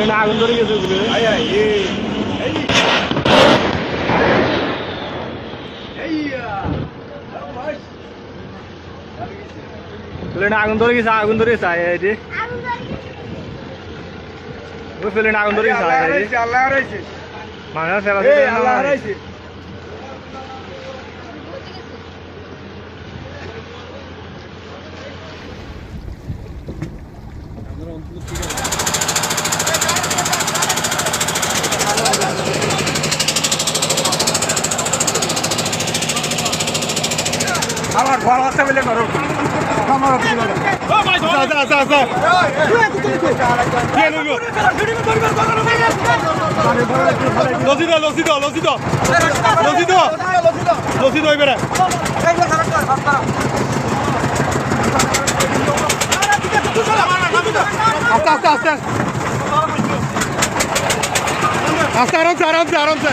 প্লেনে আগুন ধরে গেছে আগুন ধরে গেছে আগুন ধরে গেছে আয় আয় রে ওই প্লেনে আগুন ধরে গেছে আয় রে আল্লাহ আল্লাহ আমার ভালো আছে বলে করো আমার লসিদ লসিদ লসিদ লসিদ লসিদ হইবে না আস্তে আস্তে আস্তে আস্তে আরামসে আরামসে আরামসে।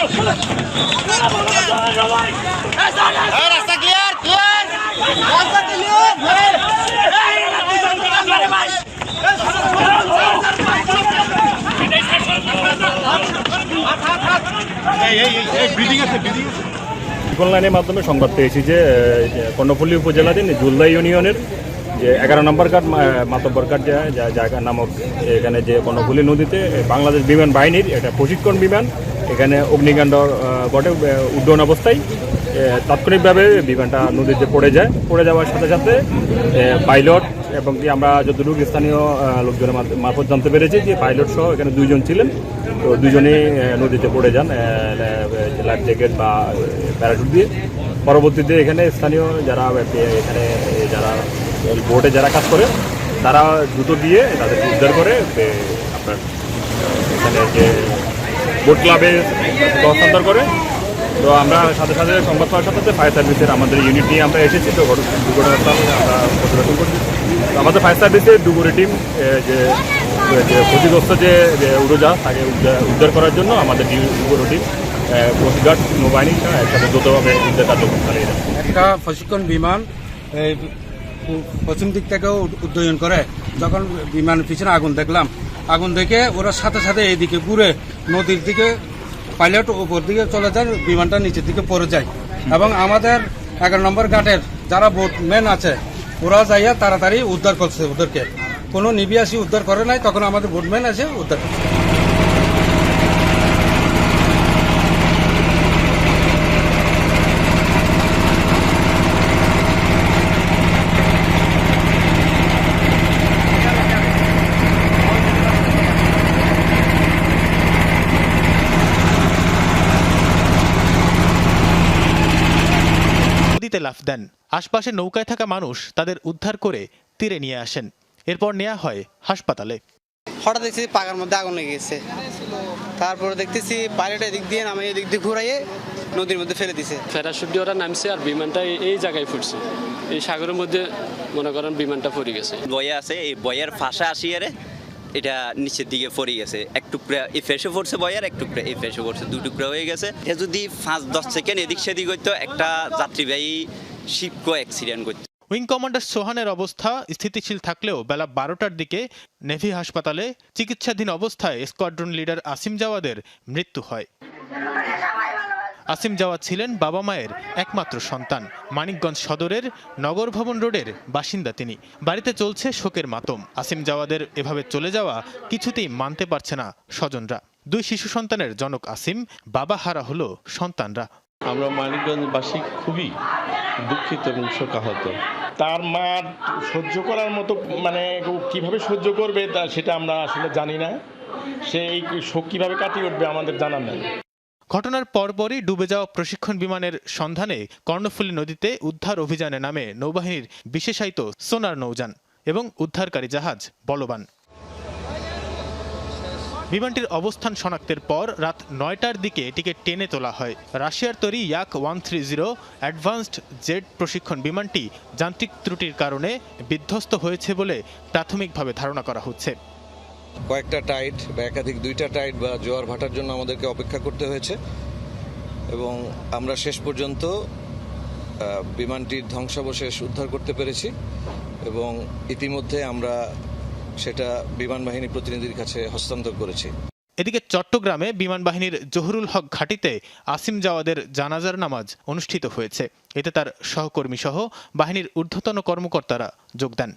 রাস্তা অনলাইনের মাধ্যমে সংবাদ পেয়েছি যে কর্ণফুলী উপজেলাধীন জুলদাই ইউনিয়নের যে এগারো নম্বর কাঠ মাতব্বর যা- জায়গা নামক এখানে যে কর্ণফুলী নদীতে বাংলাদেশ বিমান বাহিনীর একটা প্রশিক্ষণ বিমান এখানে অগ্নিকাণ্ড ঘটে উড্ডয়ন অবস্থায়। তাৎক্ষণিকভাবে বিমানটা নদীতে পড়ে যায়, পড়ে যাওয়ার সাথে সাথে পাইলট এবং কি আমরা যতটুকু স্থানীয় লোকজনের মারফত জানতে পেরেছি যে পাইলট সহ এখানে দুইজন ছিলেন। তো দুজনেই নদীতে পড়ে যান লাইফ জ্যাকেট বা প্যারাশুট দিয়ে। পরবর্তীতে এখানে স্থানীয় যারা এখানে যারা বোটে যারা কাজ করে, তারা জুতো দিয়ে তাদেরকে উদ্ধার করে আপনার এখানে যে বোট ক্লাবে হস্তান্তর করে। তো আমরা সাথে সাথে সংবাদ পাওয়ার সাথে সাথে ফায়ার সার্ভিসের আমাদের ইউনিট নিয়ে আমরা এসেছি। তো ঘটনা- দুর্ঘটনাস্থল আমরা পরিদর্শন করছি। আমাদের ফায়ার সার্ভিসের ডুবুরি টিম যে যে ক্ষতিগ্রস্ত যে উড়োজাহাজ, তাকে উদ্ধার- করার জন্য আমাদের ডুবুরি টিম কোস্টগার্ড নৌবাহিনী একসাথে দ্রুতভাবে উদ্ধার কার্যক্রম চালিয়ে যাচ্ছে। একটা প্রশিক্ষণ বিমান পশ্চিম দিক থেকেও উড্ডয়ন করে। যখন বিমান পিছনে আগুন দেখলাম, আগুন দেখে ওরা সাথে সাথে এইদিকে ঘুরে নদীর দিকে, পাইলট উপর দিকে চলে যায়, বিমানটা নিচের দিকে পড়ে যায়। এবং আমাদের এগারো নম্বর ঘাটের যারা বোটম্যান আছে, ওরা যাইয়া তাড়াতাড়ি উদ্ধার করছে ওদেরকে। কোনো নিবিয়াসি উদ্ধার করে নাই, তখন আমাদের বোটম্যান আছে উদ্ধার করছে নদীতে লাফ দেন। আশপাশে নৌকায় থাকা মানুষ তাদের উদ্ধার করে তীরে নিয়ে আসেন। এরপর নেওয়া হয় হাসপাতালে। হঠাৎ দেখছি পাকার মধ্যে আগুন লেগে গেছে। তারপরে দেখতেছি পাইলট এদিক দিয়ে নামে এদিক দিয়ে ঘুরাইয়ে নদীর মধ্যে ফেলে দিছে। প্যারাশুট দিয়ে ওরা নামছে আর বিমানটা এই- এই জায়গায় ফুটছে। এই সাগরের মধ্যে মনে করেন বিমানটা পড়ে গেছে। বয়া আছে এই বয়ার ফাঁসা আসিয়ারে এটা নিচের দিকে পড়ে গেছে। এক টুকরা এই ফেসে পড়ছে বয়, আর এক টুকরা এই ফেসে পড়ছে, দু টুকরা হয়ে গেছে। এ যদি পাঁচ, দশ সেকেন্ড এদিক সেদিক হইতো, একটা যাত্রীবাহী শিপকো অ্যাক্সিডেন্ট করতো। উইং কমান্ডার সোহানের অবস্থা স্থিতিশীল থাকলেও বেলা বারোটার দিকে নেভি হাসপাতালে চিকিৎসাধীন অবস্থায় স্কোয়াড্রন লিডার আসিম জাওয়াদের মৃত্যু হয়। আসিম জাওয়াদ ছিলেন বাবা মায়ের একমাত্র সন্তান। মানিকগঞ্জ সদরের নগর ভবন রোডের বাসিন্দা তিনি। বাড়িতে চলছে শোকের মাতম। আসিম জাওয়াদের এভাবে চলে যাওয়া কিছুতেই মানতে পারছে না স্বজনরা। দুই শিশু সন্তানের জনক আসিম, বাবা হারা হলো সন্তানরা। আমরা মানিকগঞ্জবাসী খুবই দুঃখিত এবং শোকাহত। তার মা সহ্য করার মতো মানে কীভাবে সহ্য করবে তা সেটা আমরা আসলে জানি না। সে শোক কীভাবে কাটিয়ে উঠবে আমাদের জানা নেই। ঘটনার পরপরই ডুবে যাওয়া প্রশিক্ষণ বিমানের সন্ধানে কর্ণফুলী নদীতে উদ্ধার অভিযানে নামে নৌবাহিনীর বিশেষায়িত সোনার নৌযান এবং উদ্ধারকারী জাহাজ বলবান। বিমানটির অবস্থান শনাক্তের পর রাত নয়টার দিকে এটিকে টেনে তোলা হয়। রাশিয়ার তৈরি Yak one three zero advanced jet প্রশিক্ষণ বিমানটি যান্ত্রিক ত্রুটির কারণে বিধ্বস্ত হয়েছে বলে প্রাথমিকভাবে ধারণা করা হচ্ছে। কয়েকটা টাইট বা একাধিক দুইটা টাইট বা জোয়ার ভাটার জন্য আমাদেরকে অপেক্ষা করতে হয়েছে। এবং আমরা শেষ পর্যন্ত বিমানটির ধ্বংসাবশেষ উদ্ধার করতে পেরেছি এবং ইতিমধ্যে আমরা সেটা বিমান বাহিনী প্রতিনিধির কাছে হস্তান্তর করেছি। এদিকে চট্টগ্রামে বিমান বাহিনীর জহুরুল হক ঘাঁটিতে আসিম জাওয়াদের জানাজার নামাজ অনুষ্ঠিত হয়েছে। এতে তার সহকর্মী সহ বাহিনীর ঊর্ধ্বতন কর্মকর্তারা যোগ দেন।